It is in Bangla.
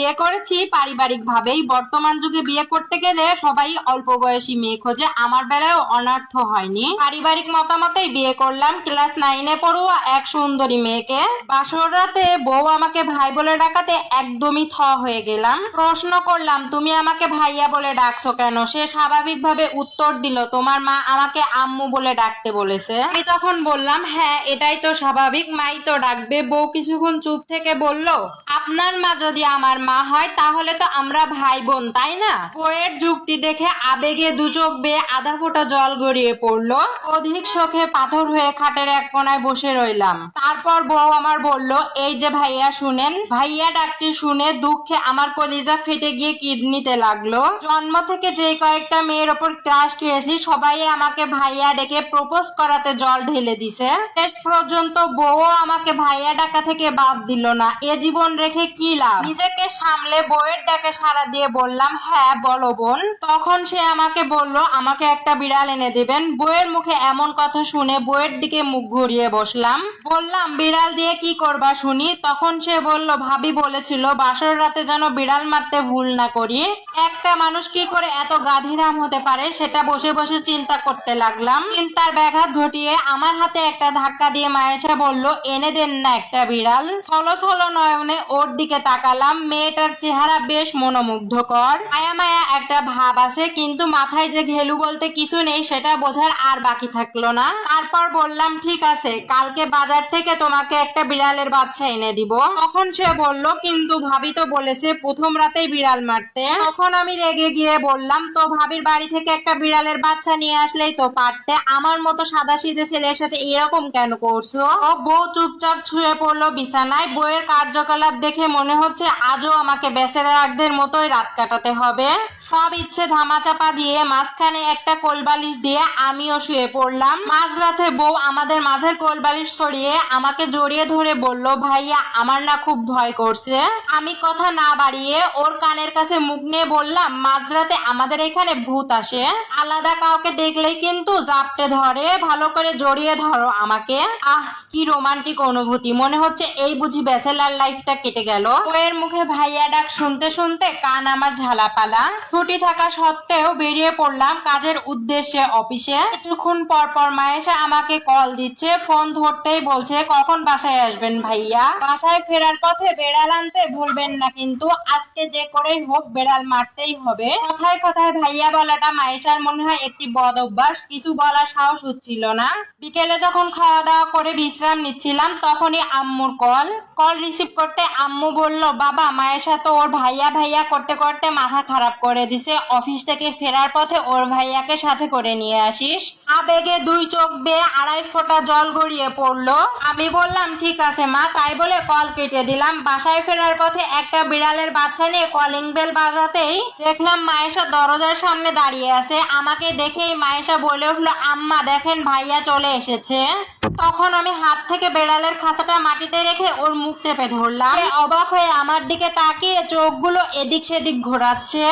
বিয়ে করেছি পারিবারিক ভাবেই বর্তমান যুগে বিয়ে করতে গেলে সবাই অল্প বয়সী মেয়ে খোঁজে। আমার বেলায় অনার্থ হয়নি। পারিবারিক মতামতেই বিয়ে করলাম। ক্লাস নাইনে পড়ুয়া এক সুন্দরী মেয়েকে। বাসর রাতে বউ আমাকে ভাই বলে ডাকাতে একদমই থ হয়ে গেলাম। প্রশ্ন করলাম, তুমি আমাকে ভাইয়া বলে ডাকছো কেন? সে স্বাভাবিকভাবে উত্তর দিল, তোমার মা আমাকে আম্মু বলে ডাকতে বলেছে। আমি তখন বললাম হ্যাঁ এটাই তো স্বাভাবিক। মাই তো ডাকবে। বউ কিছুক্ষণ চুপ থেকে বলল, আপনার মা যদি আমার মা হয়, তাহলে তো আমরা ভাই বোন তাই না? বইয়ের যুক্তি দেখে আবেগে দু চোখ বেয়ে আধা ফোঁটা জল গড়িয়ে পড়ল। অধিক শোকে পাথর হয়ে খাটের এক কোনায় বসে রইলাম। তারপর বউ আমার বলল, এই যে ভাইয়া, শুনেন। ভাইয়া ডাকটি শুনে দুঃখে আমার কলিজা ফেটে গিয়ে কিডনিতে লাগল। জন্ম থেকে যে কয়েকটা মেয়ের ওপর ক্রাশ খেয়েছি, সবাই আমাকে ভাইয়া ডেকে প্রপোজ করাতে জল ঢেলে দিছে। শেষ পর্যন্ত বউ আমাকে ভাইয়া ডাকা থেকে বাদ দিল না। এ জীবন রেখে কি লাভ? নিজেকে সামলে বউয়ের ডাকে সাড়া দিয়ে বললাম হ্যাঁ বলো বোন। তখন সে আমাকে বলল, আমাকে একটা বিড়াল এনে দিবেন। বউয়ের মুখে এমন কথা শুনে বউয়ের দিকে মুখ ঘুরিয়ে বসলাম। বললাম, বিড়াল দিয়ে কি করবা শুনি? তখন সে বলল, ভাবি বলেছিল, বাসর রাতে যেন বিড়াল মারতে ভুল না করি। একটা মানুষ কি করে এত গাধিরাম হতে পারে, সেটা বসে বসে চিন্তা করতে লাগলাম। চিন্তার ব্যাঘাত ঘটিয়ে আমার হাতে একটা ধাক্কা দিয়ে মায়েশা বলল, এনে দেন না একটা বিড়াল। ছলো ছলো নয়নে ওর দিকে তাকালাম মেয়েটার চেহারা বেশ মনোমুগ্ধকর। মায়া মায়া একটা ভাব আছে, কিন্তু মাথায় যে ঘেলু বলতে কিছু নেই, সেটা বোঝার আর বাকি থাকল না। তারপর বললাম, ঠিক আছে, কালকে বাজার থেকে তোমাকে একটা বিড়ালের বাচ্চা এনে দিব। তখন সে বলল, কিন্তু ভাবি তো বলেছে প্রথম রাতেই বিড়াল মারতে। তখন আমি রেগে গিয়ে বললাম, তো ভাবির বাড়ি থেকে একটা বিড়ালের বাচ্চা নিয়ে আসলেই তো পারতে। আমার মতো সাদা সিধে ছেলের সাথে এরকম কেন করছ? ও বউ চুপচাপ ছুঁয়ে পড়ল বিছানায়। বইয়ের কার্যকলাপ দেখে মনে হচ্ছে আজও আমাকে বেসেরাকদের মতোই রাত কাটাতে হবে। সব ইচ্ছে ধামাচাপা দিয়ে মাঝখানে একটা কোলবালিশ দিয়ে আমিও শুয়ে পড়লাম। মাঝরাতে বউ আমাদের মাঝের কোলবালিশ সরিয়ে আমাকে জড়িয়ে ধরে বলল, ভাইয়া, আমার না খুব ভয় করছে। আমি কথা না বাড়িয়ে ওর কানের কাছে মুখ নিয়ে বললাম, মাঝরাতে আমাদের এখানে ভূত আসে। আলাদা কাউকে দেখলেই কিন্তু জাপটে ধরে। ভালো করে জড়িয়ে ধরো আমাকে। আহ, কি রোমান্টিক অনুভূতি। মনে হচ্ছে এই বুঝি ব্যাচেলার লাইফটা কেটে গেল। বউয়ের মুখে ভাইয়া ডাক শুনতে শুনতে কান আমার ঝালাপালা। ছুটি থাকা সত্ত্বেও বেরিয়ে পড়লাম কাজের উদ্দেশ্যে অফিসে। কিছুক্ষণ পর পর মায়েশা আমাকে কল দিচ্ছে, ফোন ধরতেই বলছে, কখন বাসায় আসবেন ভাইয়া? বাসায় ফেরার পথে বেড়াল আনতে ভুলবেন না কিন্তু আজকে যে করেই হোক বেড়াল মারতেই হবে। কথায় কথায় ভাইয়া বলাটা মায়েশার মনে হয় একটি বদ অভ্যাস, কিছু বলার সাহস হচ্ছিল না। বিকেলে যখন খাওয়া দাওয়া করে বিশ্রাম নিচ্ছিলাম, তখনই আম্মুর কল। কল রিসিভ করতে আম্মু বলল, বাবা মায়েশা তো ওর ভাইয়া ভাইয়া করতে করতে মাথা খারাপ করে দিছে। অফিস থেকে ফেরার পথে ওর ভাইয়াকে সাথে করে নিয়ে আসিস। আবেগে দুই চোখ বেয়ে আড়াই ফোঁটা জল গড়িয়ে পড়ল। আমি বললাম, ঠিক আছে মা। তাই বলে কল কেটে দিলাম। বাসায় ফেরার পথে একটা বিড়ালের বাচ্চা নিয়ে কলিং বেল বাজাতেই দেখলাম মায়েশা দরজার সামনে দাঁড়িয়ে আছে। আমাকে দেখেই মায়েশা বলে উঠল, আম্মা, দেখেন ভাইয়া চলে এসেছে। তখন আমি হাত থেকে বেড়ালের খাঁচাটা মাটিতে রেখে ওর মুখ চেপে ধরলাম। অবাক হয়ে আমার দিকে তাকিয়ে চোখগুলো এদিক সেদিক ঘোরাচ্ছে